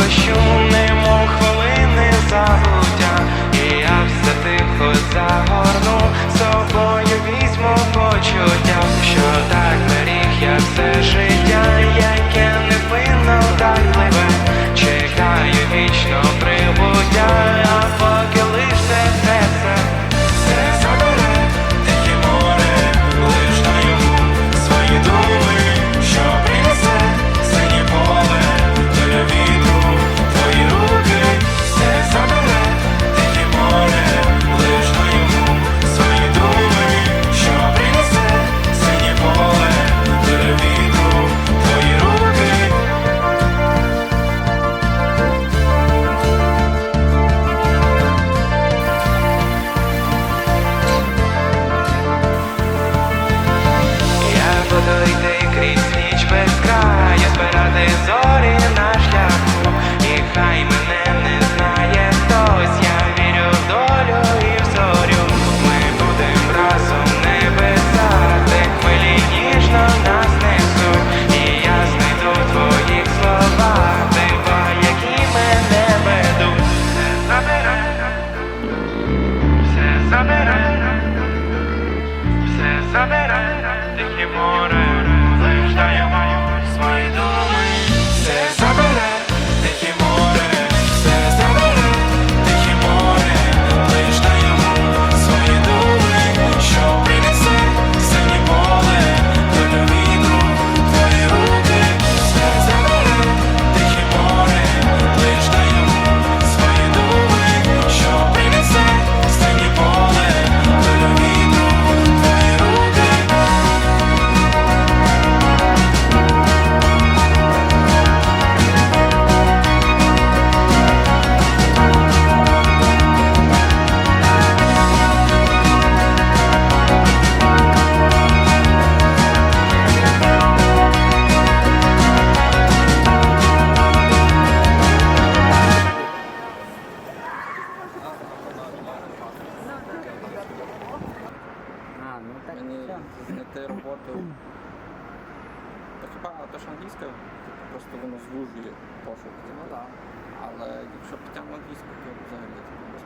ocean espera you que знайти роботу. Так хіба те, що англійська, то просто воно звужує пошук. Типу. Ну, да. Але якщо підтягнуло англійську, то взагалі це без